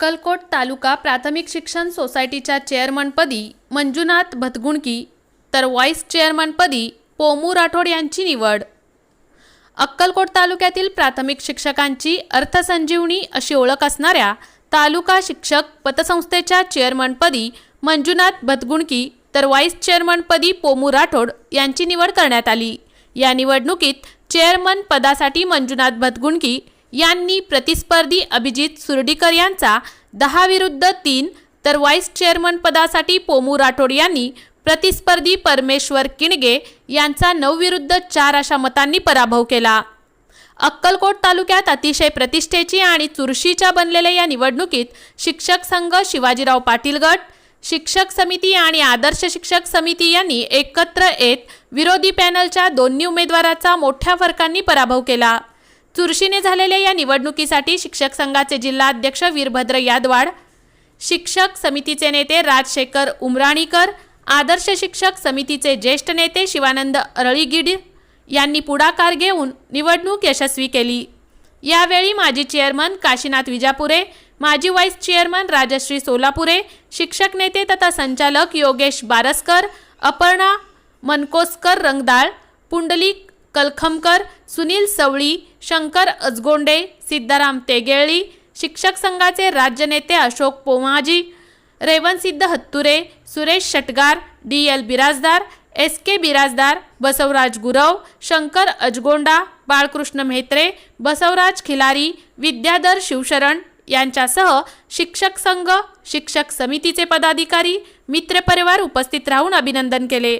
अक्कलकोट तालुका प्राथमिक शिक्षण सोसायटीच्या चेअरमनपदी मंजुनाथ भतगुणकी तर व्हाईस चेअरमनपदी पोमू राठोड यांची निवड. अक्कलकोट तालुक्यातील प्राथमिक शिक्षकांची अर्थसंजीवनी अशी ओळख असणाऱ्या तालुका शिक्षक पतसंस्थेच्या चेअरमनपदी मंजुनाथ भतगुणकी तर व्हाईस चेअरमनपदी पोमू राठोड यांची निवड करण्यात आली. या निवडणुकीत चेअरमन पदासाठी मंजुनाथ भतगुणकी यांनी प्रतिस्पर्धी अभिजित सुरडीकर यांचा दहा विरुद्ध तीन तर व्हाईस चेअरमन पदासाठी पोमू राठोड यांनी प्रतिस्पर्धी परमेश्वर किणगे यांचा नऊ विरुद्ध चार अशा मतांनी पराभव केला. अक्कलकोट तालुक्यात अतिशय प्रतिष्ठेची आणि चुरशीच्या बनलेल्या या निवडणुकीत शिक्षक संघ शिवाजीराव पाटील गट शिक्षक समिती आणि आदर्श शिक्षक समिती यांनी एकत्र येत विरोधी पॅनलच्या दोन्ही उमेदवाराचा मोठ्या फरकांनी पराभव केला. चुरशीने झालेल्या या निवडणुकीसाठी शिक्षक संघाचे जिल्हाध्यक्ष वीरभद्र यादवाड शिक्षक समितीचे नेते राजशेखर उमराणीकर आदर्श शिक्षक समितीचे ज्येष्ठ नेते शिवानंद अरळीगिड यांनी पुढाकार घेऊन निवडणूक यशस्वी केली. यावेळी माजी चेअरमन काशीनाथ विजापुरे माजी व्हाईस चेअरमन राजश्री सोलापुरे शिक्षक नेते तथा संचालक योगेश बारसकर अपर्णा मनकोसकर रंगदाळ पुंडलिक कलखमकर सुनील सवळी शंकर अजगोंडे सिद्धाराम तेगेळी शिक्षक संघाचे राज्य नेते Ashok Pomaji Revansiddha Hatture Suresh Shatgar D L Birajdar S K Birajdar Basavraj Gurav Shankar Ajgonda Balkrishna Mhetre Basavraj Khilari Vidyadhar Shivsharan यांच्यासह शिक्षक संघ शिक्षक समितीचे पदाधिकारी मित्रपरिवार उपस्थित राहून अभिनंदन केले.